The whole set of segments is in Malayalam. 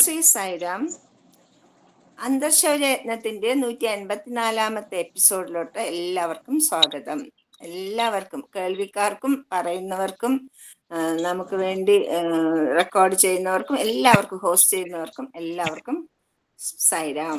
ശ്രീ സൈറാം അന്തർശൗരയത്നത്തിന്റെ നൂറ്റി അൻപത്തിനാലാമത്തെ എപ്പിസോഡിലോട്ട് എല്ലാവർക്കും സ്വാഗതം. എല്ലാവർക്കും കേൾവിക്കാർക്കും പറയുന്നവർക്കും നമുക്ക് വേണ്ടി റെക്കോർഡ് ചെയ്യുന്നവർക്കും എല്ലാവർക്കും ഹോസ്റ്റ് ചെയ്യുന്നവർക്കും എല്ലാവർക്കും സായിരാം.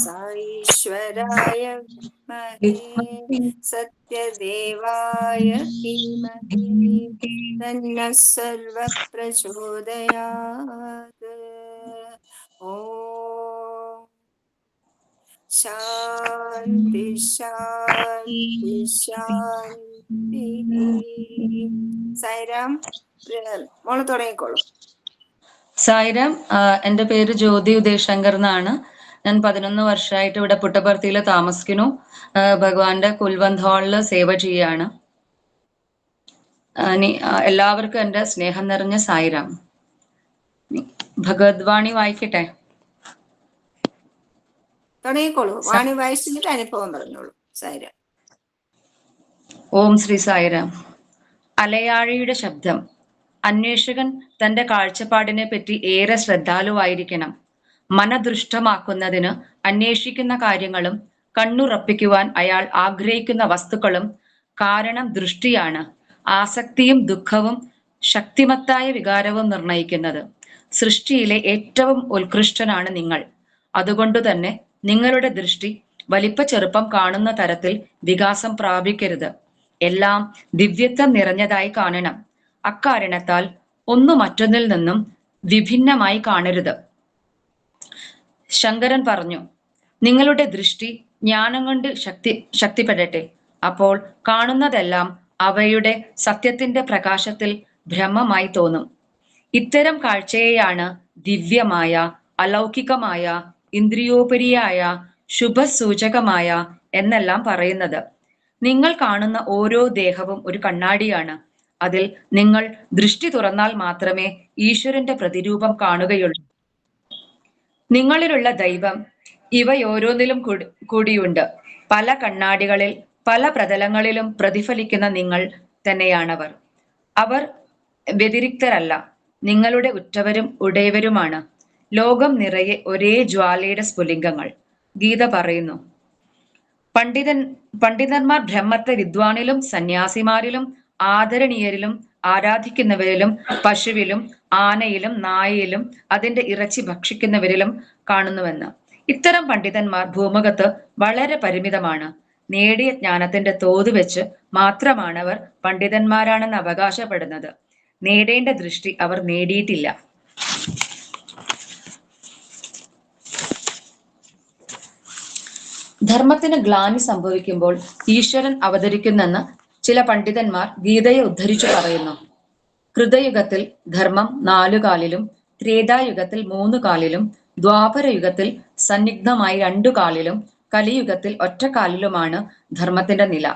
साईश्वराय विद्महे सत्यदेवाय धीमहि तन्नः सर्वप्रचोदयात् ॐ शान्ति शान्ति शान्तिः സായിരാം മോള് തുടങ്ങിക്കോളൂ സായിരാം ആ, എൻ്റെ പേര് ജ്യോതി ഉദയശങ്കർ എന്നാണ് ഞാൻ പതിനൊന്ന് വർഷമായിട്ട് ഇവിടെ പുട്ടപർത്തിയിൽ താമസിക്കുന്നു. ഭഗവാന്റെ കുൽവന്ത് ഹാളിൽ സേവ ചെയ്യാണ്. എല്ലാവർക്കും എന്റെ സ്നേഹം നിറഞ്ഞ സായിരാം. ഇനി ഭഗവത്വാണി വായിക്കട്ടെ? തുടങ്ങിക്കോളൂ. വാണി വായിച്ചിട്ട് അനുഭവം പറഞ്ഞോളൂ സായിരാം. ഓം ശ്രീ സായിരാം. അലയാഴിയുടെ ശബ്ദം. അന്വേഷകൻ തന്റെ കാഴ്ചപ്പാടിനെ പറ്റി ഏറെ ശ്രദ്ധാലുവായിരിക്കണം. മനദൃഷ്ടമാക്കുന്നതിന് അന്വേഷിക്കുന്ന കാര്യങ്ങളും കണ്ണുറപ്പിക്കുവാൻ അയാൾ ആഗ്രഹിക്കുന്ന വസ്തുക്കളും കാരണം ദൃഷ്ടിയാണ്. ആസക്തിയും ദുഃഖവും ശക്തിമത്തായ വികാരവും നിർണയിക്കുന്നത്. സൃഷ്ടിയിലെ ഏറ്റവും ഉത്കൃഷ്ടനാണ് നിങ്ങൾ. അതുകൊണ്ട് തന്നെ നിങ്ങളുടെ ദൃഷ്ടി വലിപ്പ ചെറുപ്പം കാണുന്ന തരത്തിൽ വികാസം പ്രാപിക്കരുത്. എല്ലാം ദിവ്യത്വം നിറഞ്ഞതായി കാണണം. അക്കാരണത്താൽ ഒന്നു മറ്റൊന്നിൽ നിന്നും വിഭിന്നമായി കാണരുത്. ശങ്കരൻ പറഞ്ഞു നിങ്ങളുടെ ദൃഷ്ടി ജ്ഞാനം കൊണ്ട് ശക്തി ശക്തിപ്പെടട്ടെ. അപ്പോൾ കാണുന്നതെല്ലാം അവയുടെ സത്യത്തിന്റെ പ്രകാശത്തിൽ ഭ്രമമായി തോന്നും. ഇത്തരം കാഴ്ചയെയാണ് ദിവ്യമായ അലൗകികമായ ഇന്ദ്രിയോപരിയായ ശുഭസൂചകമായ എന്നെല്ലാം പറയുന്നത്. നിങ്ങൾ കാണുന്ന ഓരോ ദേഹവും ഒരു കണ്ണാടിയാണ്. അതിൽ നിങ്ങൾ ദൃഷ്ടി തുറന്നാൽ മാത്രമേ ഈശ്വരന്റെ പ്രതിരൂപം കാണുകയുള്ളൂ. നിങ്ങളിലുള്ള ദൈവം ഇവയോരോന്നിലും കൂടി- കൂടിയുണ്ട്. പല കണ്ണാടികളിൽ പല പ്രതലങ്ങളിലും പ്രതിഫലിക്കുന്ന നിങ്ങൾ തന്നെയാണവർ. അവർ വ്യതിരിക്തരല്ല. നിങ്ങളുടെ ഉറ്റവരും ഉടയവരുമാണ്. ലോകം നിറയെ ഒരേ ജ്വാലയുടെ സ്ഫുലിംഗങ്ങൾ. ഗീത പറയുന്നു പണ്ഡിതൻ പണ്ഡിതന്മാർ ബ്രഹ്മത്തെ വിദ്വാനിലും സന്യാസിമാരിലും ആദരണീയരിലും ആരാധിക്കുന്നവരിലും പശുവിലും ആനയിലും നായയിലും അതിന്റെ ഇറച്ചി ഭക്ഷിക്കുന്നവരിലും കാണുന്നുവെന്ന്. ഇത്തരം പണ്ഡിതന്മാർ ഭൂമുഖത്ത് വളരെ പരിമിതമാണ്. നേടിയ ജ്ഞാനത്തിന്റെ തോത് വെച്ച് മാത്രമാണ് അവർ പണ്ഡിതന്മാരാണെന്ന് അവകാശപ്പെടുന്നത്. നേടേണ്ട ദൃഷ്ടി അവർ നേടിയിട്ടില്ല. ധർമ്മത്തിന് ഗ്ലാനി സംഭവിക്കുമ്പോൾ ഈശ്വരൻ അവതരിക്കുന്നെന്ന് ചില പണ്ഡിതന്മാർ ഗീതയെ ഉദ്ധരിച്ചു പറയുന്നു. കൃതയുഗത്തിൽ ധർമ്മം നാലു കാലിലും ത്രേതായുഗത്തിൽ മൂന്ന് കാലിലും ദ്വാപരയുഗത്തിൽ സന്നിഗ്ധമായി രണ്ടു കാലിലും കലിയുഗത്തിൽ ഒറ്റക്കാലിലുമാണ് ധർമ്മത്തിന്റെ നില.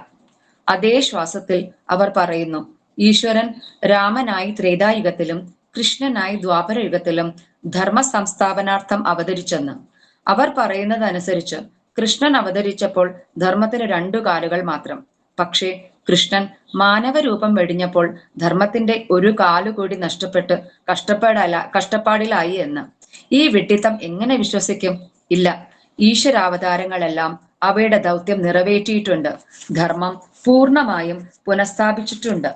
അതേ ശ്വാസത്തിൽ അവർ പറയുന്നു ഈശ്വരൻ രാമനായി ത്രേതായുഗത്തിലും കൃഷ്ണനായി ദ്വാപരയുഗത്തിലും ധർമ്മ സംസ്ഥാപനാർത്ഥം അവതരിച്ചെന്ന്. അവർ പറയുന്നതനുസരിച്ച് കൃഷ്ണൻ അവതരിച്ചപ്പോൾ ധർമ്മത്തിന് രണ്ടു കാലുകൾ മാത്രം. പക്ഷേ കൃഷ്ണൻ മാനവരൂപം വെടിഞ്ഞപ്പോൾ ധർമ്മത്തിന്റെ ഒരു കാലു കൂടി നഷ്ടപ്പെട്ട് കഷ്ടപ്പാടല കഷ്ടപ്പാടിലായി എന്ന്. ഈ വിട്ടിത്തം എങ്ങനെ വിശ്വസിക്കും? ഇല്ല. ഈശ്വരാവതാരങ്ങളെല്ലാം അവയുടെ ദൗത്യം നിറവേറ്റിയിട്ടുണ്ട്. ധർമ്മം പൂർണമായും പുനഃസ്ഥാപിച്ചിട്ടുണ്ട്.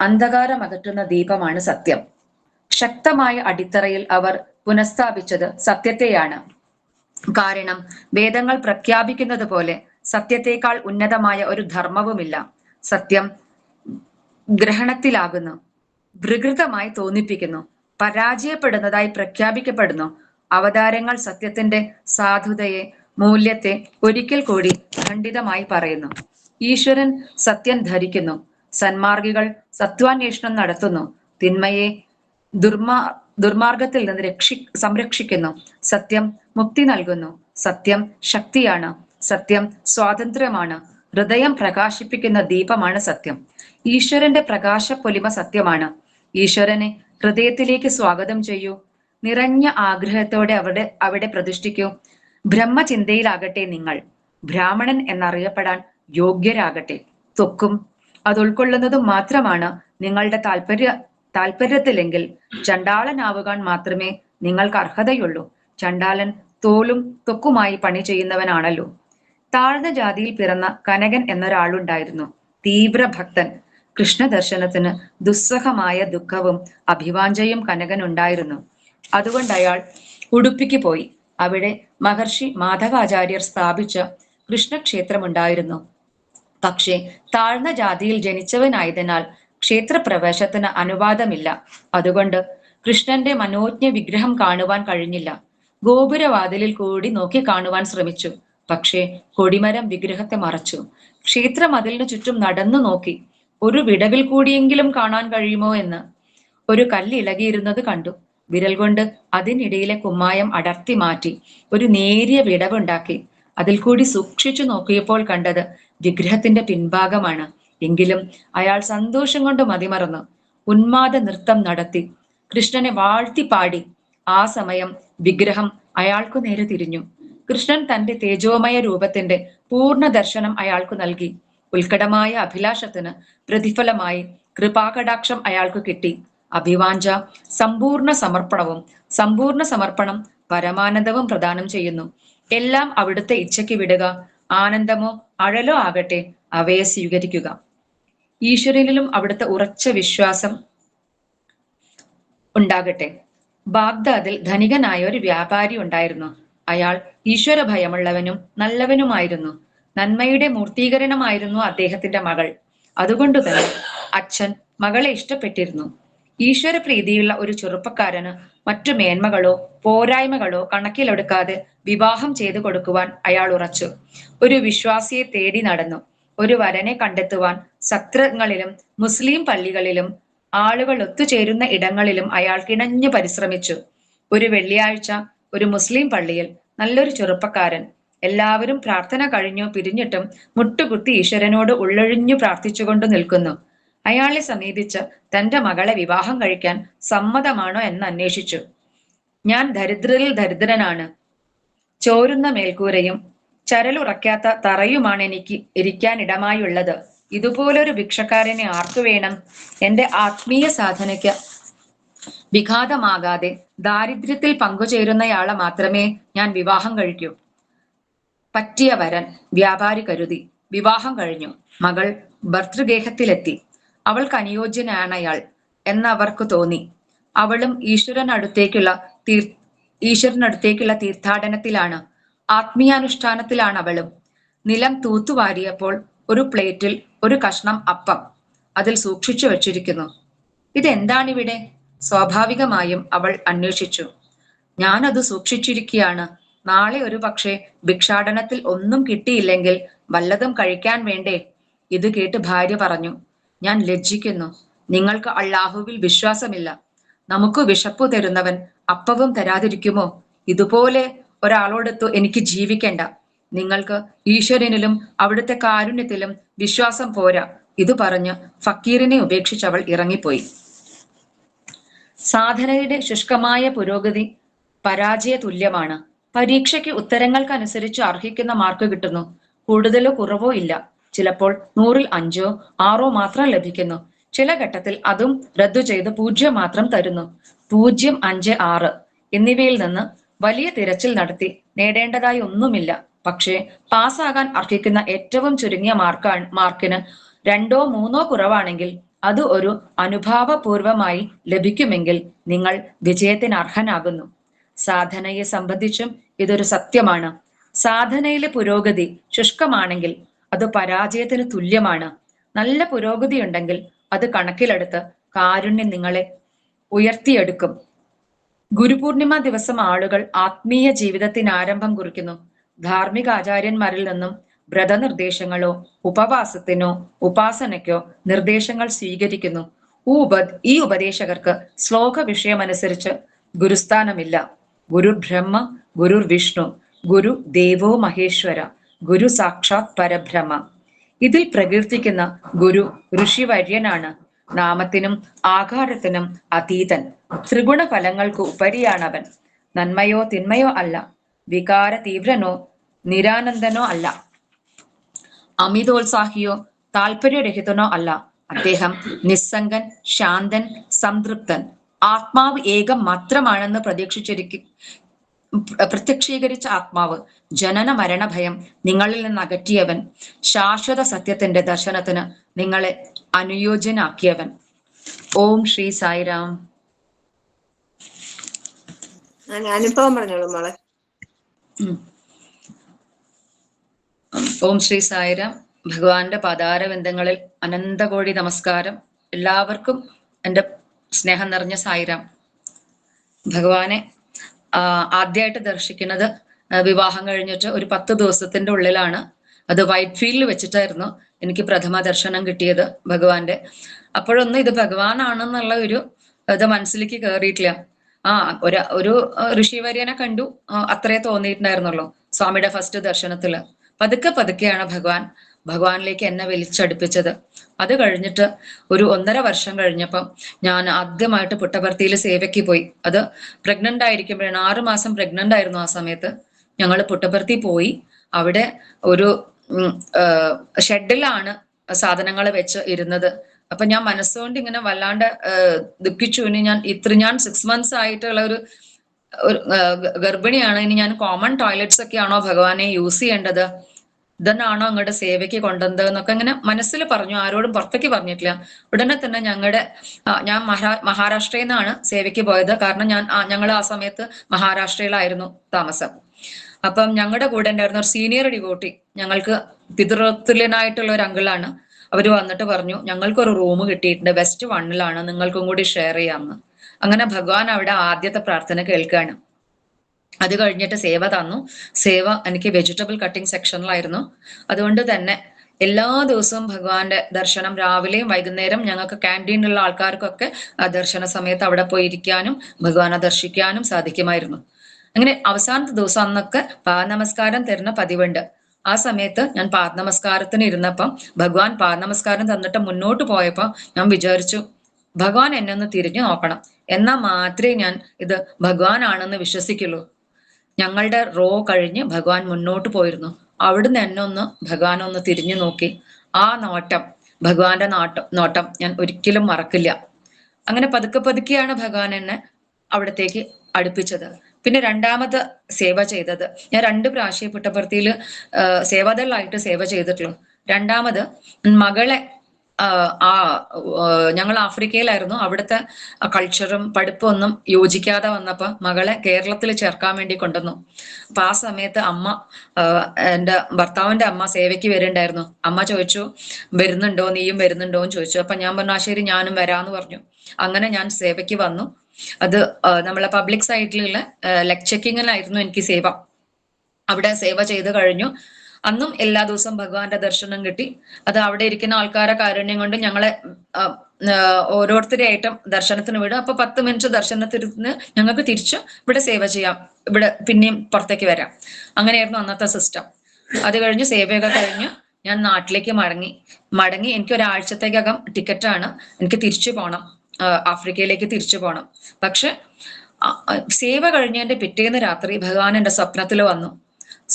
അന്ധകാരം അകറ്റുന്ന ദീപമാണ് സത്യം. ശക്തമായ അടിത്തറയിൽ അവർ പുനഃസ്ഥാപിച്ചത് സത്യത്തെയാണ്. കാരണം വേദങ്ങൾ പ്രഖ്യാപിക്കുന്നത് പോലെ സത്യത്തേക്കാൾ ഉന്നതമായ ഒരു ധർമ്മവുമില്ല. സത്യം ഗ്രഹണത്തിലാകുന്നു. വികൃതമായി തോന്നിപ്പിക്കുന്നു. പരാജയപ്പെടുന്നതായി പ്രഖ്യാപിക്കപ്പെടുന്നു. അവതാരങ്ങൾ സത്യത്തിന്റെ സാധുതയെ മൂല്യത്തെ ഒരിക്കൽ കൂടി ഖണ്ഡിതമായി പറയുന്നു. ഈശ്വരൻ സത്യം ധരിക്കുന്നു. സന്മാർഗികൾ സത്വാന്വേഷണം നടത്തുന്നു. തിന്മയെ ദുർമാ ദുർമാർഗത്തിൽ നിന്ന് രക്ഷി സംരക്ഷിക്കുന്നു. സത്യം മുക്തി നൽകുന്നു. സത്യം ശക്തിയാണ്. സത്യം സ്വാതന്ത്ര്യമാണ്. ഹൃദയം പ്രകാശിപ്പിക്കുന്ന ദീപമാണ് സത്യം. ഈശ്വരന്റെ പ്രകാശ പൊലിമ സത്യമാണ്. ഈശ്വരനെ ഹൃദയത്തിലേക്ക് സ്വാഗതം ചെയ്യൂ. നിറഞ്ഞ ആഗ്രഹത്തോടെ അവിടെ അവിടെ പ്രതിഷ്ഠിക്കൂ. ബ്രഹ്മചിന്തയിലാകട്ടെ നിങ്ങൾ. ബ്രാഹ്മണൻ എന്നറിയപ്പെടാൻ യോഗ്യരാകട്ടെ. ത്വക്കും അത് ഉൾക്കൊള്ളുന്നതും മാത്രമാണ് നിങ്ങളുടെ താല്പര്യ താല്പര്യത്തിലെങ്കിൽ ചണ്ടാളനാവുകാൻ മാത്രമേ നിങ്ങൾക്ക് അർഹതയുള്ളൂ. ചണ്ടാലൻ തോലും ത്വക്കുമായി പണി ചെയ്യുന്നവനാണല്ലോ. താഴ്ന്ന ജാതിയിൽ പിറന്ന കനകൻ എന്നൊരാളുണ്ടായിരുന്നു. തീവ്ര ഭക്തൻ കൃഷ്ണ ദർശനത്തിന് ദുസ്സഹമായ ദുഃഖവും അഭിവാഞ്ചയും കനകൻ ഉണ്ടായിരുന്നു അതുകൊണ്ട് അയാൾ ഉടുപ്പിക്ക് പോയി. അവിടെ മഹർഷി മാധവാചാര്യർ സ്ഥാപിച്ച കൃഷ്ണക്ഷേത്രമുണ്ടായിരുന്നു. പക്ഷേ താഴ്ന്ന ജാതിയിൽ ജനിച്ചവനായതിനാൽ ക്ഷേത്രപ്രവേശത്തിന് അനുവാദമില്ല. അതുകൊണ്ട് കൃഷ്ണന്റെ മനോജ്ഞ വിഗ്രഹം കാണുവാൻ കഴിഞ്ഞില്ല. ഗോപുരവാതിലിൽ കൂടി നോക്കി കാണുവാൻ ശ്രമിച്ചു. പക്ഷേ കൊടിമരം വിഗ്രഹത്തെ മറച്ചു. ക്ഷേത്ര മതിലിനു ചുറ്റും നടന്നു നോക്കി. ഒരു വിടവിൽ കൂടിയെങ്കിലും കാണാൻ കഴിയുമോ എന്ന്. ഒരു കല്ല് ഇളകിയിരുന്നത് കണ്ടു. വിരൽ കൊണ്ട് അതിനിടയിലെ കുമ്മായം അടർത്തി മാറ്റി. ഒരു നേരിയ വിടവുണ്ടാക്കി. അതിൽ കൂടി സൂക്ഷിച്ചു നോക്കിയപ്പോൾ കണ്ടത് വിഗ്രഹത്തിന്റെ പിൻഭാഗമാണ്. എങ്കിലും അയാൾ സന്തോഷം കൊണ്ട് മതിമറന്നു. ഉന്മാദ നൃത്തം നടത്തി. കൃഷ്ണനെ വാഴ്ത്തി പാടി ആ സമയം വിഗ്രഹം അയാൾക്കു നേരെ തിരിഞ്ഞു. കൃഷ്ണൻ തന്റെ തേജോമയ രൂപത്തിന്റെ പൂർണ ദർശനം അയാൾക്ക് നൽകി. ഉത്കടമായ അഭിലാഷത്തിന് പ്രതിഫലമായി കൃപാകടാക്ഷം അയാൾക്ക് കിട്ടി. അഭിവാഞ്ച സമ്പൂർണ സമർപ്പണവും സമ്പൂർണ സമർപ്പണം പരമാനന്ദവും പ്രദാനം ചെയ്യുന്നു. എല്ലാം അവിടുത്തെ ഇച്ഛയ്ക്ക് വിടുക ആനന്ദമോ അഴലോ ആകട്ടെ അവയെ സ്വീകരിക്കുക. ഈശ്വരനിലും അവിടുത്തെ ഉറച്ച വിശ്വാസം ഉണ്ടാകട്ടെ. ബാഗ്ദാദിൽ ധനികനായ ഒരു വ്യാപാരി ഉണ്ടായിരുന്നു. അയാൾ ഈശ്വര ഭയമുള്ളവനും നല്ലവനുമായിരുന്നു. നന്മയുടെ മൂർത്തീകരണമായിരുന്നു അദ്ദേഹത്തിന്റെ മകൾ. അതുകൊണ്ട് തന്നെ അച്ഛൻ മകളെ ഇഷ്ടപ്പെട്ടിരുന്നു. ഈശ്വര പ്രീതിയുള്ള ഒരു ചെറുപ്പക്കാരന് മറ്റു മേന്മകളോ പോരായ്മകളോ കണക്കിലെടുക്കാതെ വിവാഹം ചെയ്തു കൊടുക്കുവാൻ അയാൾ ഉറച്ചു. ഒരു വിശ്വാസിയെ തേടി നടന്നു. ഒരു വരനെ കണ്ടെത്തുവാൻ സത്രങ്ങളിലും മുസ്ലിം പള്ളികളിലും ആളുകൾ ഒത്തുചേരുന്ന ഇടങ്ങളിലും അയാൾ കിണഞ്ഞു പരിശ്രമിച്ചു. ഒരു വെള്ളിയാഴ്ച ഒരു മുസ്ലിം പള്ളിയിൽ നല്ലൊരു ചെറുപ്പക്കാരൻ. എല്ലാവരും പ്രാർത്ഥന കഴിഞ്ഞു പിരിഞ്ഞിട്ടും മുട്ടുകുത്തി ഈശ്വരനോട് ഉള്ളൊഴിഞ്ഞു പ്രാർത്ഥിച്ചുകൊണ്ട് നിൽക്കുന്നു. അയാളെ സമീപിച്ച് തന്റെ മകളെ വിവാഹം കഴിക്കാൻ സമ്മതമാണോ എന്ന് അന്വേഷിച്ചു. ഞാൻ ദരിദ്രരിൽ ദരിദ്രനാണ്. ചോരുന്ന മേൽക്കൂരയും ചരലുറക്കാത്ത തറയുമാണ് എനിക്ക് ഇരിക്കാനിടമായുള്ളത്. ഇതുപോലൊരു ഭിക്ഷക്കാരനെ ആർക്കു വേണം? എന്റെ ആത്മീയ സാധനയ്ക്ക് വിഘാതമാകാതെ ദാരിദ്ര്യത്തിൽ പങ്കുചേരുന്നയാളെ മാത്രമേ ഞാൻ വിവാഹം കഴിക്കൂ. പറ്റിയ വരൻ വ്യാപാരി കരുതി. വിവാഹം കഴിഞ്ഞു. മകൾ ഭർതൃഗേഹത്തിലെത്തി. അവൾക്ക് അനുയോജ്യനാണ് അയാൾ എന്നവർക്ക് തോന്നി. അവളും ഈശ്വരനടുത്തേക്കുള്ള തീർ ഈശ്വരനടുത്തേക്കുള്ള തീർത്ഥാടനത്തിലാണ്. ആത്മീയാനുഷ്ഠാനത്തിലാണ് അവളും നിലം തൂത്തുവാരിയപ്പോൾ ഒരു പ്ലേറ്റിൽ ഒരു കഷ്ണം അപ്പം അതിൽ സൂക്ഷിച്ചു വച്ചിരിക്കുന്നു. ഇതെന്താണിവിടെ? സ്വാഭാവികമായും അവൾ അന്വേഷിച്ചു. ഞാനത് സൂക്ഷിച്ചിരിക്കുകയാണ് നാളെ ഒരു പക്ഷേ ഭിക്ഷാടനത്തിൽ ഒന്നും കിട്ടിയില്ലെങ്കിൽ വല്ലതും കഴിക്കാൻ വേണ്ടേ? ഇത് കേട്ട് ഭാര്യ പറഞ്ഞു. ഞാൻ ലജ്ജിക്കുന്നു. നിങ്ങൾക്ക് അള്ളാഹുവിൽ വിശ്വാസമില്ല. നമുക്ക് വിശപ്പു തരുന്നവൻ അപ്പവും തരാതിരിക്കുമോ? ഇതുപോലെ ഒരാളോടൊത്ത് എനിക്ക് ജീവിക്കണ്ട. നിങ്ങൾക്ക് ഈശ്വരനിലും അവിടുത്തെ കാരുണ്യത്തിലും വിശ്വാസം പോരാ. ഇത് പറഞ്ഞ് ഫക്കീറിനെ ഉപേക്ഷിച്ച് അവൾ ഇറങ്ങിപ്പോയി. സാധനയുടെ ശുഷ്കമായ പുരോഗതി പരാജയ തുല്യമാണ്. പരീക്ഷയ്ക്ക് ഉത്തരങ്ങൾക്കനുസരിച്ച് അർഹിക്കുന്ന മാർക്ക് കിട്ടുന്നു. കൂടുതലോ കുറവോ ഇല്ല. ചിലപ്പോൾ നൂറിൽ അഞ്ചോ ആറോ മാത്രം ലഭിക്കുന്നു. ചില ഘട്ടത്തിൽ അതും റദ്ദു ചെയ്ത് പൂജ്യം മാത്രം തരുന്നു. പൂജ്യം അഞ്ച് ആറ് എന്നിവയിൽ നിന്ന് വലിയ തിരച്ചിൽ നടത്തി നേടേണ്ടതായി ഒന്നുമില്ല. പക്ഷേ പാസ്സാകാൻ അർഹിക്കുന്ന ഏറ്റവും ചുരുങ്ങിയ മാർക്കാണ് മാർക്കിന് രണ്ടോ മൂന്നോ കുറവാണെങ്കിൽ അത് ഒരു അനുഭാവപൂർവമായി ലഭിക്കുമെങ്കിൽ നിങ്ങൾ വിജയത്തിന് അർഹനാകുന്നു. സാധനയെ സംബന്ധിച്ചും ഇതൊരു സത്യമാണ്. സാധനയിലെ പുരോഗതി ശുഷ്കമാണെങ്കിൽ അത് പരാജയത്തിന് തുല്യമാണ്. നല്ല പുരോഗതി ഉണ്ടെങ്കിൽ അത് കണക്കിലെടുത്ത് കാരുണ്യം നിങ്ങളെ ഉയർത്തിയെടുക്കും. ഗുരുപൂർണിമ ദിവസം ആളുകൾ ആത്മീയ ജീവിതത്തിന് ആരംഭം കുറിക്കുന്നു. ധാർമ്മിക ആചാര്യന്മാരിൽ നിന്നും വ്രതനിർദ്ദേശങ്ങളോ ഉപവാസത്തിനോ ഉപാസനയ്ക്കോ നിർദ്ദേശങ്ങൾ സ്വീകരിക്കുന്നു. ഉപ ഈ ഉപദേശകർക്ക് ശ്ലോക വിഷയമനുസരിച്ച് ഗുരുസ്ഥാനമില്ല. ഗുരു ബ്രഹ്മ ഗുരുർ വിഷ്ണു ഗുരു ദേവോ മഹേശ്വര ഗുരു സാക്ഷാത് പരബ്രഹ്മ. ഇതിൽ പ്രകീർത്തിക്കുന്ന ഗുരു ഋഷിവര്യനാണ്. നാമത്തിനും ആകാരത്തിനും അതീതൻ. ത്രിഗുണ ഫലങ്ങൾക്ക് ഉപരിയാണവൻ. നന്മയോ തിന്മയോ അല്ല. വികാര തീവ്രനോ നിരാനന്ദനോ അല്ല. അമിതോത്സാഹിയോ താല്പര്യരഹിതനോ അല്ല. അദ്ദേഹം നിസ്സംഗൻ ശാന്തൻ സംതൃപ്തൻ. ആത്മാവ് ഏകം മാത്രമാണെന്ന് പ്രതീക്ഷിച്ചിരിക്കും പ്രത്യക്ഷീകരിച്ച ആത്മാവ് ജനന മരണ ഭയം നിങ്ങളിൽ നിന്ന് അകറ്റിയവൻ. ശാശ്വത സത്യത്തിന്റെ ദർശനത്തിന് നിങ്ങളെ അനുയോജ്യനാക്കിയവൻ. ഓം ശ്രീ സായിരാം. അനുഭവം പറഞ്ഞോളൂ മോളെ. ഓം ശ്രീ സായിരാം. ഭഗവാന്റെ പതാരബന്ധങ്ങളിൽ അനന്തകോടി നമസ്കാരം. എല്ലാവർക്കും എന്റെ സ്നേഹം നിറഞ്ഞ സായിരാം. ഭഗവാനെ ആദ്യമായിട്ട് ദർശിക്കുന്നത് വിവാഹം കഴിഞ്ഞിട്ട് ഒരു പത്ത് ദിവസത്തിന്റെ ഉള്ളിലാണ്. അത് വൈറ്റ് ഫീൽഡിൽ വെച്ചിട്ടായിരുന്നു എനിക്ക് പ്രഥമ ദർശനം കിട്ടിയത് ഭഗവാന്റെ. അപ്പോഴൊന്നും ഇത് ഭഗവാനാണെന്നുള്ള ഒരു ഇത് മനസ്സിലേക്ക് കയറിയിട്ടില്ല ആ ഒരു ഒരു ഋഷിവര്യനെ കണ്ടു അത്രേ തോന്നിയിട്ടുണ്ടായിരുന്നുള്ളൂ സ്വാമിയുടെ ഫസ്റ്റ് ദർശനത്തിൽ. പതുക്കെ പതുക്കെയാണ് ഭഗവാൻ ഭഗവാനിലേക്ക് എന്നെ വലിച്ചടുപ്പിച്ചത് അത് കഴിഞ്ഞിട്ട് ഒരു ഒന്നര വർഷം കഴിഞ്ഞപ്പം ഞാൻ ആദ്യമായിട്ട് പുട്ടപർത്തിയിൽ സേവയ്ക്ക് പോയി. അത് പ്രഗ്നന്റ് ആയിരിക്കുമ്പോഴാണ് ആറു മാസം പ്രഗ്നന്റ് ആയിരുന്നു ആ സമയത്ത്. ഞങ്ങൾ പുട്ടപർത്തി പോയി. അവിടെ ഒരു ഷെഡിലാണ് സാധനങ്ങൾ വെച്ച് ഇരുന്നത്. അപ്പൊ ഞാൻ മനസ്സുകൊണ്ട് ഇങ്ങനെ വല്ലാണ്ട് ദുഃഖിച്ചു. ഇനി ഞാൻ ഇത്ര ഞാൻ സിക്സ് മന്ത്സ് ആയിട്ടുള്ള ഒരു ഗർഭിണിയാണ്. ഇനി ഞാൻ കോമൺ ടോയ്ലറ്റ്സ് ഒക്കെ ആണോ ഭഗവാനെ യൂസ് ചെയ്യേണ്ടത്? ഇതെന്നാണോ അങ്ങോട്ട് സേവയ്ക്ക് കൊണ്ടുവന്നത് എന്നൊക്കെ ഇങ്ങനെ മനസ്സിൽ പറഞ്ഞു. ആരോടും പുറത്തേക്ക് പറഞ്ഞിട്ടില്ല. ഉടനെ തന്നെ ഞങ്ങളുടെ ഞാൻ മഹാ മഹാരാഷ്ട്രയിൽ നിന്നാണ് സേവയ്ക്ക് പോയത്. കാരണം ഞാൻ ഞങ്ങൾ ആ സമയത്ത് മഹാരാഷ്ട്രയിലായിരുന്നു താമസം. അപ്പം ഞങ്ങളുടെ കൂടെ ഉണ്ടായിരുന്ന ഒരു സീനിയർ ഡിവോട്ടി ഞങ്ങൾക്ക് പിതൃതുല്യനായിട്ടുള്ള ഒരു അങ്കിളാണ് അവർ വന്നിട്ട് പറഞ്ഞു ഞങ്ങൾക്ക് ഒരു റൂം കിട്ടിയിട്ടുണ്ട് ബെസ്റ്റ് വണ്ണിലാണ് നിങ്ങൾക്കും കൂടി ഷെയർ ചെയ്യാമെന്ന് അങ്ങനെ ഭഗവാൻ അവിടെ ആദ്യത്തെ പ്രാർത്ഥന കേൾക്കുകയാണ്. അത് കഴിഞ്ഞിട്ട് സേവ തന്നു. സേവ എനിക്ക് വെജിറ്റബിൾ കട്ടിംഗ് സെക്ഷനിലായിരുന്നു അതുകൊണ്ട് തന്നെ എല്ലാ ദിവസവും ഭഗവാന്റെ ദർശനം രാവിലെയും വൈകുന്നേരം ഞങ്ങൾക്ക് ക്യാന്റീനിലുള്ള ആൾക്കാർക്കൊക്കെ ആ ദർശന സമയത്ത് അവിടെ പോയിരിക്കാനും ഭഗവാനെ ദർശിക്കാനും സാധിക്കുമായിരുന്നു. അങ്ങനെ അവസാനത്തെ ദിവസം അന്നൊക്കെ പാദനമസ്കാരം തരുന്ന പതിവുണ്ട്. ആ സമയത്ത് ഞാൻ പാദനമസ്കാരത്തിന് ഇരുന്നപ്പം ഭഗവാൻ പാദനമസ്കാരം തന്നിട്ട് മുന്നോട്ട് പോയപ്പോൾ ഞാൻ വിചാരിച്ചു ഭഗവാൻ എന്നെ ഒന്ന് തിരിഞ്ഞു നോക്കണം. എന്നാൽ മാത്രമേ ഞാൻ ഇത് ഭഗവാനാണെന്ന് വിശ്വസിക്കുള്ളൂ. ഞങ്ങളുടെ റോ കഴിഞ്ഞ് ഭഗവാൻ മുന്നോട്ട് പോയിരുന്നു. അവിടുന്ന് എന്നെ ഒന്ന് ഭഗവാൻ ഒന്ന് തിരിഞ്ഞു നോക്കി. ആ നോട്ടം ഭഗവാന്റെ നോട്ടം നോട്ടം ഞാൻ ഒരിക്കലും മറക്കില്ല. അങ്ങനെ പതുക്കെ പതുക്കെയാണ് ഭഗവാൻ എന്നെ അവിടത്തേക്ക് അടുപ്പിച്ചത്. പിന്നെ രണ്ടാമത് സേവ ചെയ്തത്. ഞാൻ രണ്ട് പ്രാവശ്യം പുട്ടപ്പുറത്തിയിൽ സേവാദളായിട്ട് സേവ ചെയ്തിട്ടുള്ളൂ. രണ്ടാമത് മകളെ ആ ഞങ്ങൾ ആഫ്രിക്കയിലായിരുന്നു. അവിടുത്തെ കൾച്ചറും പഠിപ്പും ഒന്നും യോജിക്കാതെ വന്നപ്പോ മകളെ കേരളത്തിൽ ചേർക്കാൻ വേണ്ടി കൊണ്ടുവന്നു. അപ്പൊ ആ സമയത്ത് അമ്മ എന്റെ ഭർത്താവിന്റെ അമ്മ സേവയ്ക്ക് വരുന്നുണ്ടായിരുന്നു അമ്മ ചോദിച്ചു വരുന്നുണ്ടോ? നീയും വരുന്നുണ്ടോ? എന്ന് ചോദിച്ചു. അപ്പൊ ഞാൻ പറഞ്ഞു ആ ശരി ഞാനും വരാന്ന് പറഞ്ഞു. അങ്ങനെ ഞാൻ സേവയ്ക്ക് വന്നു. അത് നമ്മളെ പബ്ലിക് സൈറ്റിലുള്ള ലെക് ചെക്കിങ്ങിലായിരുന്നു എനിക്ക് സേവ. അവിടെ സേവ ചെയ്ത് കഴിഞ്ഞു. അന്നും എല്ലാ ദിവസവും ഭഗവാന്റെ ദർശനം കിട്ടി. അത് അവിടെ ഇരിക്കുന്ന ആൾക്കാരെ കാരുണ്യം കൊണ്ട് ഞങ്ങളെ ഓരോരുത്തരെയായിട്ടും ദർശനത്തിന് വിടും. അപ്പൊ പത്ത് മിനിറ്റ് ദർശനത്തിന് ഞങ്ങൾക്ക് തിരിച്ച് ഇവിടെ സേവ ചെയ്യാം. ഇവിടെ പിന്നെയും പുറത്തേക്ക് വരാം. അങ്ങനെയായിരുന്നു അന്നത്തെ സിസ്റ്റം അത് കഴിഞ്ഞ് സേവയൊക്കെ കഴിഞ്ഞ് ഞാൻ നാട്ടിലേക്ക് മടങ്ങി. മടങ്ങി എനിക്ക് ഒരാഴ്ചത്തേക്കകം ടിക്കറ്റാണ്. എനിക്ക് തിരിച്ചു പോകണം ആഫ്രിക്കയിലേക്ക് തിരിച്ചു പോകണം പക്ഷെ സേവ കഴിഞ്ഞതിന്റെ പിറ്റേന്ന് രാത്രി ഭഗവാൻ എന്റെ സ്വപ്നത്തിൽ വന്നു.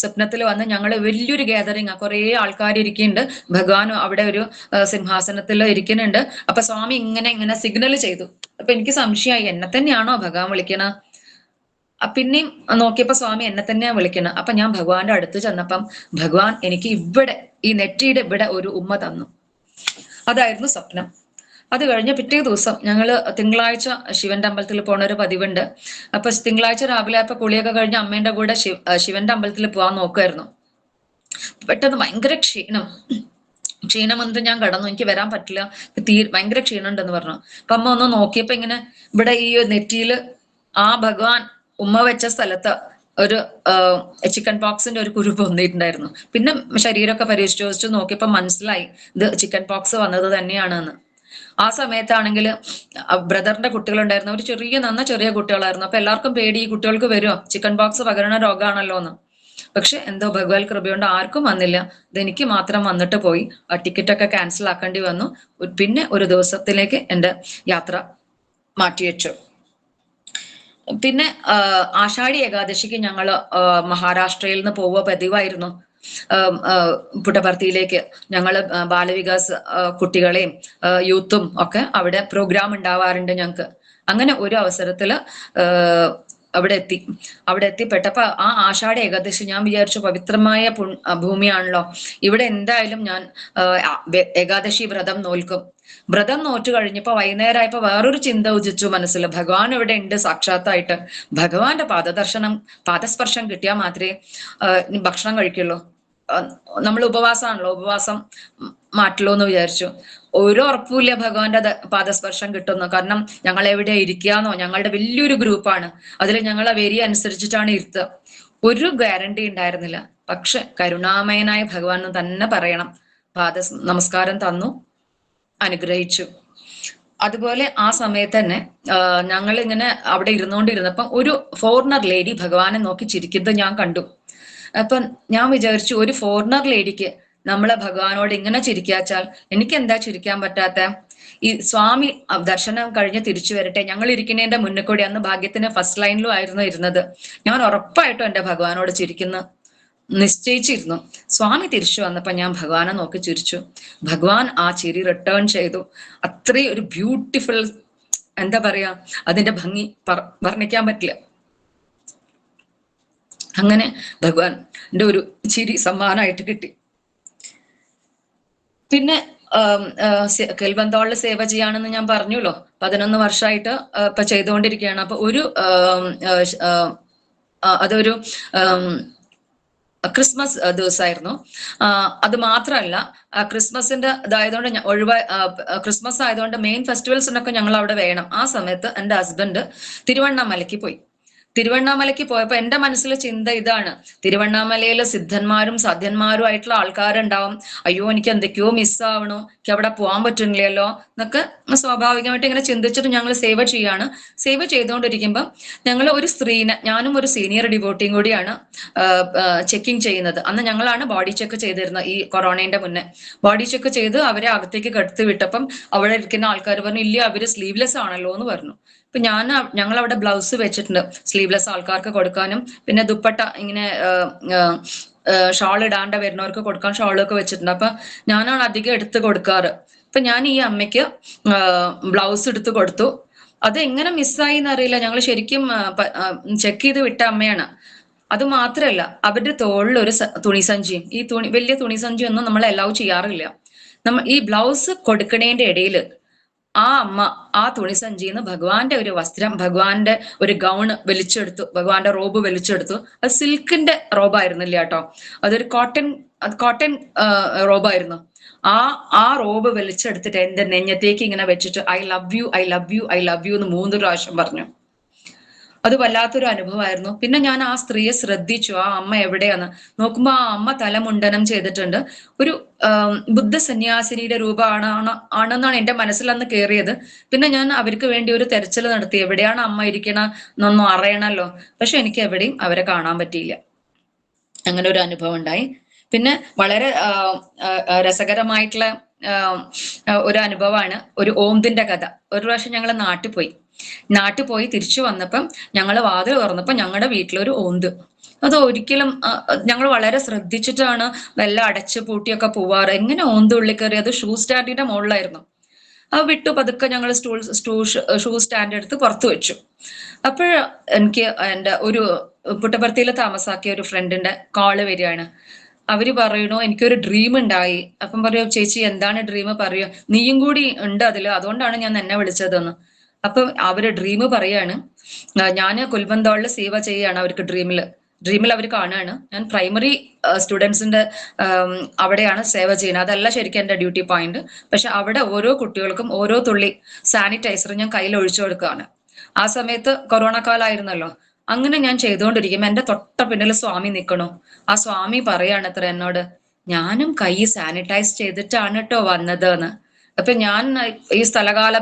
സ്വപ്നത്തിൽ വന്ന് ഞങ്ങൾ വലിയൊരു ഗാദറിങ് കുറേ ആൾക്കാർ ഇരിക്കുന്നുണ്ട് ഭഗവാൻ അവിടെ ഒരു സിംഹാസനത്തിൽ ഇരിക്കുന്നുണ്ട് അപ്പൊ സ്വാമി ഇങ്ങനെ ഇങ്ങനെ സിഗ്നൽ ചെയ്തു. അപ്പൊ എനിക്ക് സംശയമായി എന്നെ തന്നെയാണോ ഭഗവാൻ വിളിക്കണ? പിന്നെയും നോക്കിയപ്പോ സ്വാമി എന്നെ തന്നെയാണ് വിളിക്കണത് അപ്പൊ ഞാൻ ഭഗവാന്റെ അടുത്ത് ചെന്നപ്പം ഭഗവാൻ എനിക്ക് ഇവിടെ ഈ നെറ്റിയുടെ ഇവിടെ ഒരു ഉമ്മ തന്നു. അതായിരുന്നു സ്വപ്നം. അത് കഴിഞ്ഞ് പിറ്റേ ദിവസം ഞങ്ങൾ തിങ്കളാഴ്ച ശിവന്റെ അമ്പലത്തിൽ പോണ ഒരു പതിവുണ്ട്. അപ്പൊ തിങ്കളാഴ്ച രാവിലെ അപ്പൊ കുളിയൊക്കെ കഴിഞ്ഞ് അമ്മേന്റെ കൂടെ ശിവ ശിവന്റെ അമ്പലത്തിൽ പോകാൻ നോക്കുമായിരുന്നു പെട്ടെന്ന് ഭയങ്കര ക്ഷീണം. ക്ഷീണം എന്ത് ഞാൻ കടന്നു. എനിക്ക് വരാൻ പറ്റില്ല. തീ ഭയങ്കര ക്ഷീണമുണ്ടെന്ന് പറഞ്ഞു. അപ്പൊ അമ്മ ഒന്ന് നോക്കിയപ്പോ ഇങ്ങനെ ഇവിടെ ഈ നെറ്റിയിൽ ആ ഭഗവാൻ ഉമ്മ വെച്ച സ്ഥലത്ത് ഒരു ചിക്കൻ പോക്സിന്റെ ഒരു കുരു പൊന്നിട്ടുണ്ടായിരുന്നു പിന്നെ ശരീരമൊക്കെ പരിശോധിച്ച് നോക്കിയപ്പോ മനസ്സിലായി. ഇത് ചിക്കൻ പോക്സ് വന്നത് തന്നെയാണെന്ന്. ആ സമയത്താണെങ്കിൽ ബ്രദറിന്റെ കുട്ടികളുണ്ടായിരുന്നു. ഒരു ചെറിയ നന്ന ചെറിയ കുട്ടികളായിരുന്നു. അപ്പൊ എല്ലാവർക്കും പേടി ഈ കുട്ടികൾക്ക് വരുമോ ചിക്കൻ ബോക്സ് പകരണ രോഗമാണല്ലോ എന്ന്. പക്ഷെ എന്തോ ഭഗവാൻ കൃപയുണ്ട്. ആർക്കും വന്നില്ല. ഇതെനിക്ക് മാത്രം വന്നിട്ട് പോയി. ആ ടിക്കറ്റ് ഒക്കെ ക്യാൻസൽ ആക്കേണ്ടി വന്നു. പിന്നെ ഒരു ദിവസത്തിലേക്ക് എന്റെ യാത്ര മാറ്റിവെച്ചു. പിന്നെ ആഷാഢി ഏകാദശിക്ക് ഞങ്ങൾ മഹാരാഷ്ട്രയിൽ നിന്ന് പോവുക പതിവായിരുന്നു. പുട്ടപർത്തിയിലേക്ക് ഞങ്ങൾ ബാലവികാസ് കുട്ടികളെയും യൂത്തും ഒക്കെ അവിടെ പ്രോഗ്രാം ഉണ്ടാവാറുണ്ട് ഞങ്ങൾക്ക് അങ്ങനെ ഒരു അവസരത്തിൽ അവിടെ എത്തി. അവിടെ എത്തിപ്പെട്ടപ്പോ ആ ആഷാഢ ഏകാദശി ഞാൻ വിചാരിച്ചു പവിത്രമായ ഭൂമിയാണല്ലോ. ഇവിടെ എന്തായാലും ഞാൻ ഏകാദശി വ്രതം നോൽക്കും. വ്രതം നോറ്റു കഴിഞ്ഞപ്പോ വൈകുന്നേരമായപ്പോ വേറൊരു ചിന്ത ഉദിച്ചു മനസ്സിൽ ഭഗവാൻ ഇവിടെ ഉണ്ട് സാക്ഷാത്തായിട്ട്. ഭഗവാന്റെ പാദദർശനം പാദസ്പർശം കിട്ടിയാൽ മാത്രമേ ഭക്ഷണം കഴിക്കുള്ളൂ. നമ്മൾ ഉപവാസമാണല്ലോ ഉപവാസം മാറ്റലോ എന്ന് വിചാരിച്ചു. ഒരു ഉറപ്പുമില്ല ഭഗവാന്റെ പാദസ്പർശം കിട്ടുന്നു. കാരണം ഞങ്ങൾ എവിടെ ഇരിക്കാന്നോ ഞങ്ങളുടെ വലിയൊരു ഗ്രൂപ്പാണ്. അതിൽ ഞങ്ങൾ വേരി അനുസരിച്ചിട്ടാണ് ഇരുത്തുക. ഒരു ഗ്യാരണ്ടി ഉണ്ടായിരുന്നില്ല. പക്ഷെ കരുണാമയനായ ഭഗവാൻ തന്നെ പറയണം. പാദ നമസ്കാരം തന്നു അനുഗ്രഹിച്ചു. അതുപോലെ ആ സമയത്ത് തന്നെ ഞങ്ങൾ ഇങ്ങനെ അവിടെ ഇരുന്നുകൊണ്ടിരുന്നപ്പം ഒരു ഫോറിനർ ലേഡി ഭഗവാനെ നോക്കി ചിരിക്കുന്നത് ഞാൻ കണ്ടു. അപ്പം ഞാൻ വിചാരിച്ചു ഒരു ഫോറിനർ ലേഡിക്ക് നമ്മളെ ഭഗവാനോട് ഇങ്ങനെ ചിരിക്കാച്ചാൽ എനിക്ക് എന്താ ചിരിക്കാൻ പറ്റാത്ത? ഈ സ്വാമി ദർശനം കഴിഞ്ഞ് തിരിച്ചു വരട്ടെ. ഞങ്ങൾ ഇരിക്കുന്നതിന്റെ മുന്നിൽ കൂടി അന്ന് ഭാഗ്യത്തിന് ഫസ്റ്റ് ലൈനിലും ആയിരുന്നു ഇരുന്നത്. ഞാൻ ഉറപ്പായിട്ടും എന്റെ ഭഗവാനോട് ചിരിക്കുന്നു. നിശ്ചയിച്ചിരുന്നു. സ്വാമി തിരിച്ചു വന്നപ്പോ ഞാൻ ഭഗവാനെ നോക്കി ചിരിച്ചു. ഭഗവാൻ ആ ചിരി റിട്ടേൺ ചെയ്തു. അത്രയും ഒരു ബ്യൂട്ടിഫുൾ എന്താ പറയാ അതിന്റെ ഭംഗി വർണിക്കാൻ പറ്റില്ല. അങ്ങനെ ഭഗവാന്റെ ഒരു ചിരി സമ്മാനമായിട്ട് കിട്ടി. പിന്നെ കെൽബന്തോളിൽ സേവ ചെയ്യാണെന്ന് ഞാൻ പറഞ്ഞുല്ലോ. പതിനൊന്ന് വർഷമായിട്ട് ഇപ്പൊ ചെയ്തുകൊണ്ടിരിക്കുകയാണ്. അപ്പൊ ഒരു അതൊരു ക്രിസ്മസ് ദിവസമായിരുന്നു. അത് മാത്രമല്ല ക്രിസ്മസിന്റെ ഇതായതുകൊണ്ട് ഒഴിവാ ക്രിസ്മസ് ആയതുകൊണ്ട് മെയിൻ ഫെസ്റ്റിവൽസിനൊക്കെ ഞങ്ങൾ അവിടെ വേണം. ആ സമയത്ത് എന്റെ ഹസ്ബൻഡ് തിരുവണ്ണാമലയ്ക്ക് പോയി. തിരുവണ്ണാമലയ്ക്ക് പോയപ്പോ എന്റെ മനസ്സിലെ ചിന്ത ഇതാണ്. തിരുവണ്ണാമലയിലെ സിദ്ധന്മാരും സാധ്യന്മാരും ആയിട്ടുള്ള ആൾക്കാരുണ്ടാവും. അയ്യോ എനിക്ക് എന്തൊക്കെയോ മിസ്സാവണോ എനിക്ക് അവിടെ പോകാൻ പറ്റുന്നില്ലല്ലോ എന്നൊക്കെ സ്വാഭാവികമായിട്ട് ഇങ്ങനെ ചിന്തിച്ചിട്ട് ഞങ്ങൾ സേവ ചെയ്യാണ്. സേവ ചെയ്തുകൊണ്ടിരിക്കുമ്പോൾ ഞങ്ങൾ ഒരു സ്ത്രീനെ ഞാനും ഒരു സീനിയർ ഡിവോട്ടിയും കൂടിയാണ് ചെക്കിംഗ് ചെയ്യുന്നത്. അന്ന് ഞങ്ങളാണ് ബോഡി ചെക്ക് ചെയ്തിരുന്നത് ഈ കൊറോണയുടെ മുന്നേ. ബോഡി ചെക്ക് ചെയ്ത് അവരെ അകത്തേക്ക് കടത്തി വിട്ടപ്പം അവിടെ ഇരിക്കുന്ന ആൾക്കാർ പറഞ്ഞു ഇല്ല അവർ സ്ലീവ്ലെസ് ആണല്ലോ എന്ന് പറഞ്ഞു. ഇപ്പൊ ഞാൻ ഞങ്ങൾ അവിടെ ബ്ലൗസ് വെച്ചിട്ടുണ്ട്. സ്ലീവ്ലെസ് ആൾക്കാർക്ക് കൊടുക്കാനും. പിന്നെ ദുപ്പട്ട ഇങ്ങനെ ഷാൾ ഇടാണ്ട് വരുന്നവർക്ക് കൊടുക്കാൻ ഷാളൊക്കെ വെച്ചിട്ടുണ്ട്. അപ്പൊ ഞാനാണ് അധികം എടുത്ത് കൊടുക്കാറ്. ഇപ്പൊ ഞാൻ ഈ അമ്മയ്ക്ക് ബ്ലൗസ് എടുത്ത് കൊടുത്തു. അത് എങ്ങനെ മിസ്സായി എന്നറിയില്ല. ഞങ്ങൾ ശരിക്കും ചെക്ക് ചെയ്ത് വിട്ട അമ്മയാണ്. അത് മാത്രല്ല അവരുടെ തോളിൽ ഒരു തുണി തുണിസഞ്ചിയും ഈ തുണി വലിയ തുണിസഞ്ചിയൊന്നും നമ്മൾ അലൗ ചെയ്യാറില്ല. നമ്മ ഈ ബ്ലൗസ് കൊടുക്കണേന്റെ ഇടയിൽ ആ അമ്മ ആ തുണിസഞ്ചിന്ന് ഭഗവാന്റെ ഒരു വസ്ത്രം ഭഗവാന്റെ ഒരു ഗൗണ് വലിച്ചെടുത്തു ഭഗവാന്റെ റോബ് വലിച്ചെടുത്തു. അത് സിൽക്കിന്റെ റോബായിരുന്നില്ല കേട്ടോ. അതൊരു കോട്ടൺ കോട്ടൺ റോബായിരുന്നു ആ ആ റോബ് വലിച്ചെടുത്തിട്ട് എന്റെ നെഞ്ഞത്തേക്ക് ഇങ്ങനെ വെച്ചിട്ട് I love you I love you I love you എന്ന് മൂന്ന് പ്രാവശ്യം പറഞ്ഞു. അത് വല്ലാത്തൊരു അനുഭവമായിരുന്നു. പിന്നെ ഞാൻ ആ സ്ത്രീയെ ശ്രദ്ധിച്ചു. ആ അമ്മ എവിടെയാണ് നോക്കുമ്പോ ആ അമ്മ തലമുണ്ടനം ചെയ്തിട്ടുണ്ട്. ഒരു ബുദ്ധ സന്യാസിനിയുടെ രൂപമാണ് ആണ്- ആണെന്നാണ് എന്റെ മനസ്സിൽ അന്ന് കയറിയത് പിന്നെ ഞാൻ അവർക്ക് വേണ്ടി ഒരു തെരച്ചിൽ നടത്തി. എവിടെയാണ് അമ്മ ഇരിക്കണ എന്നൊന്നും അറിയണമല്ലോ പക്ഷെ എനിക്ക് എവിടെയും അവരെ കാണാൻ പറ്റിയില്ല. അങ്ങനെ ഒരു അനുഭവം ഉണ്ടായി. പിന്നെ വളരെ രസകരമായിട്ടുള്ള ഒരു അനുഭവമാണ് ഒരു ഓംദിന്റെ കഥ. ഒരു പ്രാവശ്യം ഞങ്ങൾ നാട്ടിൽ പോയി. നാട്ടിൽ പോയി തിരിച്ചു വന്നപ്പം ഞങ്ങൾ വാതിൽ തുറന്നപ്പം ഞങ്ങളുടെ വീട്ടിലൊരു ഓന്ത്. അത് ഒരിക്കലും ഞങ്ങൾ വളരെ ശ്രദ്ധിച്ചിട്ടാണ് വല്ല അടച്ചു പൂട്ടിയൊക്കെ പോവാറ്. എങ്ങനെ ഓന്ത് ഉള്ളിൽ കയറി? അത് ഷൂ സ്റ്റാൻഡിന്റെ മുകളിലായിരുന്നു. അത് വിട്ടു പതുക്കെ ഞങ്ങൾ സ്റ്റൂൾ സ്റ്റൂ ഷൂ സ്റ്റാൻഡ് എടുത്ത് പുറത്തു വെച്ചു. അപ്പോൾ എനിക്ക് എന്റെ ഒരു പുട്ടപ്പുറത്തിയിൽ താമസാക്കിയ ഒരു ഫ്രണ്ടിന്റെ കോൾ വരികയാണ്. അവർ പറയണു എനിക്കൊരു ഡ്രീം ഉണ്ടായി. അപ്പം പറയൂ ചേച്ചി എന്താണ് ഡ്രീം പറയൂ നീയും കൂടി ഉണ്ട് അതിൽ. അതുകൊണ്ടാണ് ഞാൻ എന്നെ വിളിച്ചതെന്ന്. അപ്പൊ അവർ ഡ്രീം പറയാണ് ഞാൻ കുൽബന്തോളിൽ സേവ ചെയ്യാണ് അവർക്ക് ഡ്രീമിൽ ഡ്രീമിൽ അവർ കാണുകയാണ്. ഞാൻ പ്രൈമറി സ്റ്റുഡൻസിന്റെ അവിടെയാണ് സേവ ചെയ്യുന്നത്. അതല്ല ശരിക്കും എന്റെ ഡ്യൂട്ടി പോയിന്റ് പക്ഷെ അവിടെ ഓരോ കുട്ടികൾക്കും ഓരോ തുള്ളി സാനിറ്റൈസർ ഞാൻ കയ്യിൽ ഒഴിച്ചു കൊടുക്കുകയാണ്. ആ സമയത്ത് കൊറോണ കാലമായിരുന്നല്ലോ അങ്ങനെ ഞാൻ ചെയ്തുകൊണ്ടിരിക്കുമ്പോൾ എന്റെ തൊട്ട പിന്നിൽ സ്വാമി നിൽക്കണു ആ സ്വാമി പറയാണ് എന്നോട് ഞാനും കൈ സാനിറ്റൈസ് ചെയ്തിട്ടാണ് കേട്ടോ വന്നത് എന്ന് അപ്പൊ ഞാൻ ഈ സ്ഥലകാല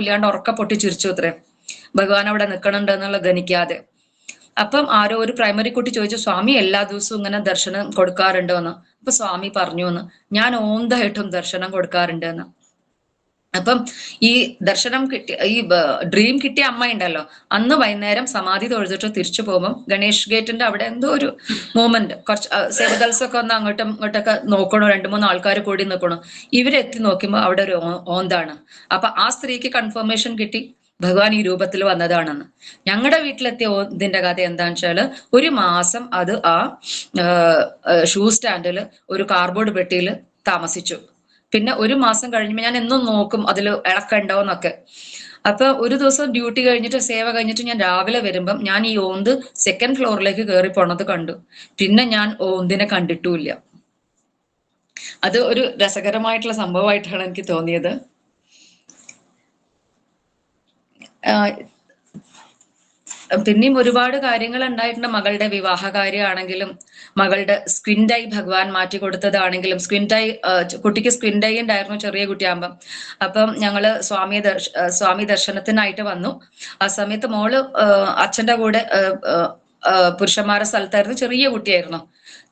ഇല്ലാണ്ട് ഉറക്ക പൊട്ടി ചിരിച്ചു അത്രേ. ഭഗവാൻ അവിടെ നിൽക്കണുണ്ട് എന്നുള്ളത് ധനിക്കാതെ. അപ്പം ആരോ ഒരു പ്രൈമറി കുട്ടി ചോദിച്ചു സ്വാമി എല്ലാ ദിവസവും ഇങ്ങനെ ദർശനം കൊടുക്കാറുണ്ടോ എന്ന് അപ്പൊ സ്വാമി പറഞ്ഞു എന്ന് ഞാൻ ഓന്തായിട്ടും ദർശനം കൊടുക്കാറുണ്ട് എന്ന്. അപ്പം ഈ ദർശനം കിട്ടിയ ഈ ഡ്രീം കിട്ടിയ അമ്മ ഉണ്ടല്ലോ. അന്ന് വൈകുന്നേരം സമാധി തൊഴുതിട്ട് തിരിച്ചു പോകുമ്പോൾ ഗണേഷ് ഗേറ്റിന്റെ അവിടെ എന്തോ ഒരു മൂമെന്റ് കുറച്ച് സേവദൽസൊക്കെ ഒന്ന് അങ്ങോട്ടും ഇങ്ങോട്ടൊക്കെ നോക്കണോ രണ്ടു മൂന്ന് ആൾക്കാർ കൂടി നിൽക്കണോ ഇവരെത്തി നോക്കുമ്പോൾ അവിടെ ഒരു ഓന്താണ്. അപ്പൊ ആ സ്ത്രീക്ക് കൺഫർമേഷൻ കിട്ടി. ഭഗവാൻ ഈ രൂപത്തിൽ വന്നതാണെന്ന്. ഞങ്ങളുടെ വീട്ടിലെത്തിയ ഇതിന്റെ കഥ എന്താണെന്ന് വെച്ചാൽ ഒരു മാസം അത് ആ ഷൂ സ്റ്റാൻഡിൽ ഒരു കാർബോർഡ് പെട്ടിയിൽ താമസിച്ചു. പിന്നെ ഒരു മാസം കഴിഞ്ഞപ്പോ ഞാൻ എന്നും നോക്കും അതിൽ ഇളക്കണ്ടോ എന്നൊക്കെ അപ്പൊ ഒരു ദിവസം ഡ്യൂട്ടി കഴിഞ്ഞിട്ട് സേവ കഴിഞ്ഞിട്ട് ഞാൻ രാവിലെ വരുമ്പം ഞാൻ ഈ ഓന്ത് സെക്കൻഡ് ഫ്ലോറിലേക്ക് കയറി പോണത് കണ്ടു. പിന്നെ ഞാൻ ഓന്തിനെ കണ്ടിട്ടുമില്ല. അത് ഒരു രസകരമായിട്ടുള്ള സംഭവമായിട്ടാണ് എനിക്ക് തോന്നിയത്. പിന്നെയും ഒരുപാട് കാര്യങ്ങൾ ഉണ്ടായിട്ടുണ്ട് മകളുടെ വിവാഹ കാര്യമാണെങ്കിലും മകളുടെ സ്ക്വിൻ ഡൈ ഭഗവാൻ മാറ്റി കൊടുത്തതാണെങ്കിലും സ്ക്വിൻ ഡൈ കുട്ടിക്ക് സ്ക്വിൻ ഡൈ ഉണ്ടായിരുന്നു ചെറിയ കുട്ടിയാകുമ്പം. അപ്പം ഞങ്ങൾ സ്വാമി സ്വാമി ദർശനത്തിനായിട്ട് വന്നു. ആ സമയത്ത് മോൾ അച്ഛന്റെ കൂടെ പുരുഷന്മാരുടെ സ്ഥലത്തായിരുന്നു ചെറിയ കുട്ടിയായിരുന്നു.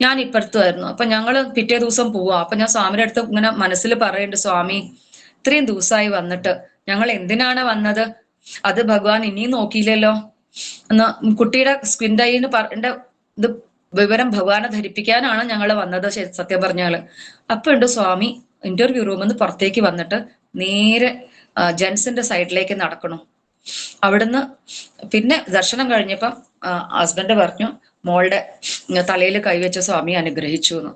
ഞാൻ ഇപ്പുറത്തുമായിരുന്നു. അപ്പൊ ഞങ്ങൾ പിറ്റേ ദിവസം പോവാ. അപ്പൊ ഞാൻ സ്വാമിയുടെ അടുത്ത് ഇങ്ങനെ മനസ്സിൽ പറയുന്നുണ്ട് സ്വാമി ഇത്രയും ദിവസമായി വന്നിട്ട് ഞങ്ങൾ എന്തിനാണ് വന്നത്? അത് ഭഗവാൻ ഇനിയും നോക്കിയില്ലല്ലോ? കുട്ടിയുടെ സ്ക്വിൻ ഡൈന്ന് പറയേണ്ട ഇത് വിവരം ഭഗവാനെ ധരിപ്പിക്കാനാണ് ഞങ്ങൾ വന്നത്? സത്യം പറഞ്ഞാൽ അപ്പൊ ഉണ്ട് സ്വാമി ഇന്റർവ്യൂ റൂമിൽ നിന്ന് പുറത്തേക്ക് വന്നിട്ട് നേരെ ജെൻസിന്റെ സൈഡിലേക്ക് നടക്കണു. അവിടുന്ന് പിന്നെ ദർശനം കഴിഞ്ഞപ്പം ഹസ്ബൻഡ് പറഞ്ഞു മോളുടെ തലയിൽ കൈവച്ച സ്വാമി അനുഗ്രഹിച്ചു എന്ന്.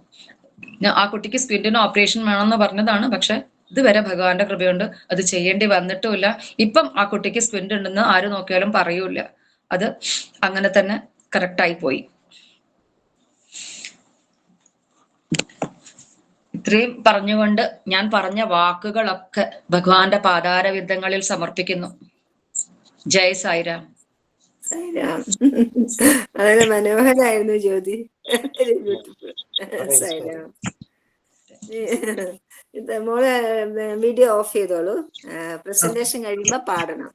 ആ കുട്ടിക്ക് സ്കിന്നിന് ഓപ്പറേഷൻ വേണമെന്ന് പറഞ്ഞതാണ് പക്ഷെ ഇതുവരെ ഭഗവാന്റെ കൃപയുണ്ട് അത് ചെയ്യേണ്ടി വന്നിട്ടുമില്ല. ഇപ്പം ആ കുട്ടിക്ക് സ്ക്വിന്റ് ഉണ്ടെന്ന് ആര് നോക്കിയാലും പറയൂല അത് അങ്ങനെ തന്നെ കറക്റ്റായി പോയി. ഇത്രയും പറഞ്ഞുകൊണ്ട് ഞാൻ പറഞ്ഞ വാക്കുകളൊക്കെ ഭഗവാന്റെ പാതാരവിന്ദങ്ങളിൽ സമർപ്പിക്കുന്നു. ജയ സായിരാം. വളരെ മനോഹരായിരുന്നു ജ്യോതി. മോൾ വീഡിയോ ഓഫ് ചെയ്തോളൂ. പ്രസന്റേഷൻ കഴിയുമ്പോ പാടണം.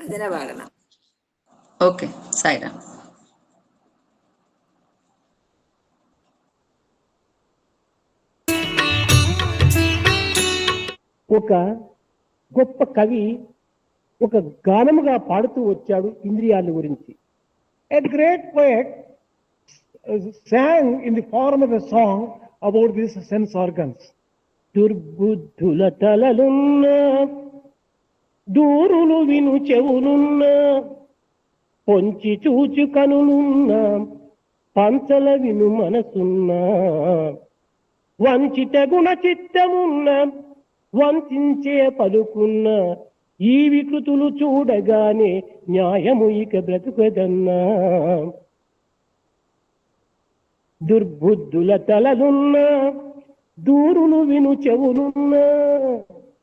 ഭജന പാടണം. ఓకే సాయిరామ్ ఒక గొప్ప కవి ఒక గానముగా పాడుతూ వచ్చాడు ఇంద్రియాల గురించి. A great poet song in the form of a song about this sense organs దుర్బుద్ధుల తలలున్నా దూరులు విను చెవులున్నా పొంచి చూచు కనులున్న పంచల విను మనసున్నా. వంచిత గుణ చిత్తమున్న వంచే పలుకున్న ఈ వికృతులు చూడగానే న్యాయము ఇక బ్రతుకదన్నా. దుర్బుద్ధుల తలలున్నా దూరులు విను చెవులున్నా.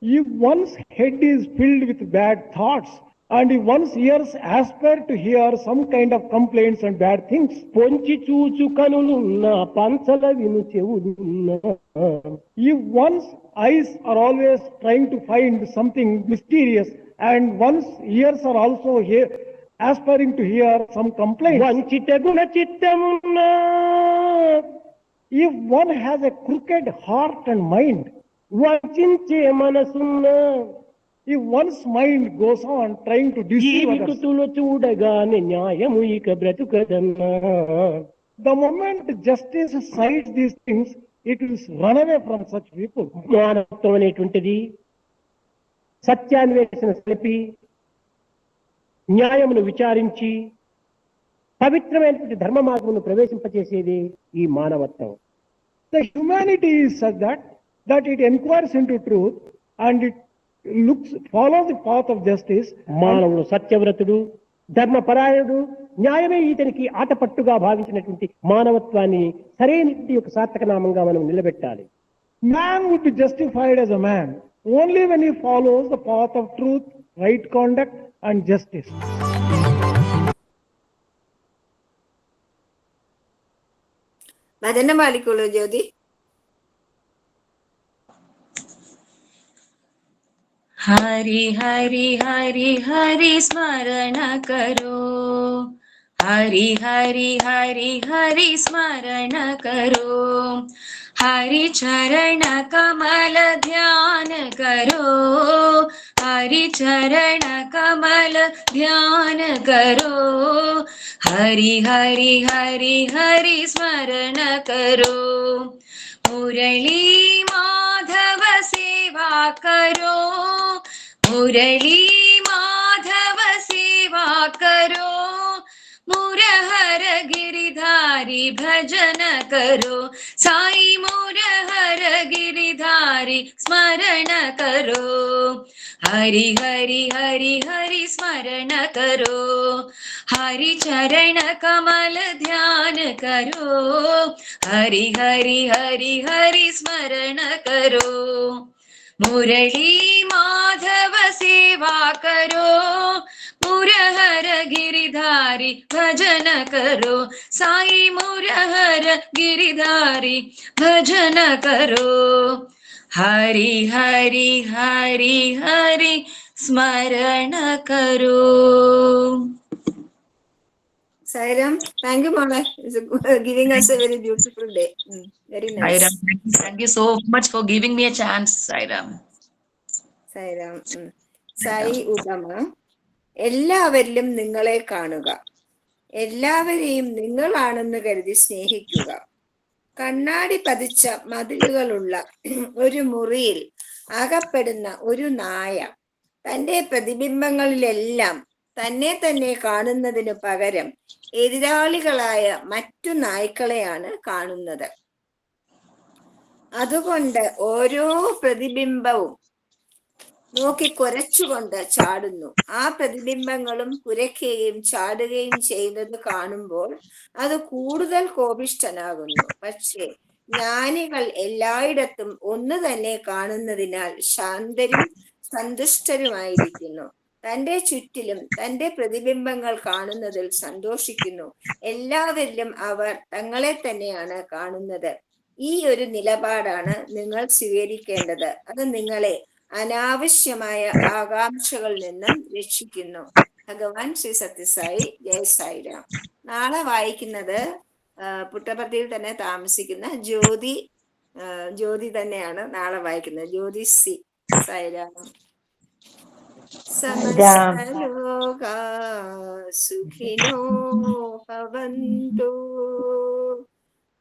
ఈ one's head is filled with bad thoughts And if one's ears aspire to hear some kind of complaints and bad things. If one's eyes are always trying to find something mysterious, and one's ears are also here, aspiring to hear some complaints. If one has a crooked heart and mind, ఈ one's mind goes on trying to జీవితులు చూడగానే న్యాయం ఇక బ్రతుకదన్నా the moment justice side these things it is run away from such people. మానవత్వం అనేటువంటిది సత్యాన్వేషణ తెలిపి న్యాయమును విచారించి పవిత్రమైనటువంటి ధర్మ మార్గమును ప్రవేశింపచేసేది ఈ మానవత్వం. The humanity such that that it enquires into truth and it looks follow the path of justice మానవుడు సత్యవ్రతుడు ధర్మపరాయణుడు న్యాయమే ఇతనికి ఆటపట్టుగా భావించినటువంటి మానవత్వాన్ని సరైన యొక్క సార్థక నామంగా మనం నిలబెట్టాలి. Man would be justified as a man only when he follows the path of truth right conduct and justice Madanna మాలికలో జ్యోతి. हरि हरि हरि हरि स्मरण करो। हरि हरि हरि हरि स्मरण करो। हरि चरण कमल ध्यान करो। हरि चरण कमल ध्यान करो। हरि हरि हरि हरि स्मरण करो मुरली माधव सेवा करो। मुरली माधव सेवा करो। मुरहर गिरिधारी भजन करो। साई मुरहर गिरिधारी स्मरण करो। हरि हरि हरि हरि स्मरण करो। हरि चरण कमल ध्यान करो। हरि हरि हरि हरि स्मरण करो। मुरली माधव सेवा करो। मुरहर गिरिधारी भजन करो। साई मुरहर गिरिधारी भजन करो। ഹരി ഹരി ഹരി ഹരി സ്മരണ Karoon. us a very beautiful day. very nice. എല്ലാവരിലും നിങ്ങളെ കാണുക. എല്ലാവരെയും നിങ്ങളാണെന്ന് കരുതി സ്നേഹിക്കുക. കണ്ണാടി പതിച്ച മതിലുകളുള്ള ഒരു മുറിയിൽ അകപ്പെടുന്ന ഒരു നായ തന്റെ പ്രതിബിംബങ്ങളിലെല്ലാം തന്നെ തന്നെ കാണുന്നതിനു പകരം എതിരാളികളായ മറ്റു നായ്ക്കളെയാണ് കാണുന്നത്. അതുകൊണ്ട് ഓരോ പ്രതിബിംബവും നോക്കി കുരച്ചുകൊണ്ട് ചാടുന്നു. ആ പ്രതിബിംബങ്ങളും കുരയ്ക്കുകയും ചാടുകയും ചെയ്യുന്നത് കാണുമ്പോൾ അത് കൂടുതൽ കോപിഷ്ഠനാകുന്നു. പക്ഷേ ജ്ഞാനികൾ എല്ലായിടത്തും ഒന്ന് തന്നെ കാണുന്നതിനാൽ ശാന്തരും സന്തുഷ്ടരുമായിരിക്കുന്നു. തന്റെ ചുറ്റിലും തന്റെ പ്രതിബിംബങ്ങൾ കാണുന്നതിൽ സന്തോഷിക്കുന്നു. എല്ലാവരിലും അവർ തങ്ങളെ തന്നെയാണ് കാണുന്നത്. ഈ ഒരു നിലപാടാണ് നിങ്ങൾ സ്വീകരിക്കേണ്ടത്. അത് നിങ്ങളെ അനാവശ്യമായ ആകാംക്ഷകളിൽ നിന്നും രക്ഷിക്കുന്നു. ഭഗവാൻ ശ്രീ സത്യസായി ജയ സായിരാം. നാളെ വായിക്കുന്നത് പുട്ടപ്പർത്തിയിൽ തന്നെ താമസിക്കുന്ന ജ്യോതി ജ്യോതി തന്നെയാണ് നാളെ വായിക്കുന്നത്. ജ്യോതി സി സായിരാം. സമസ്തലോകാ സുഖിനോ ഭവന്തു.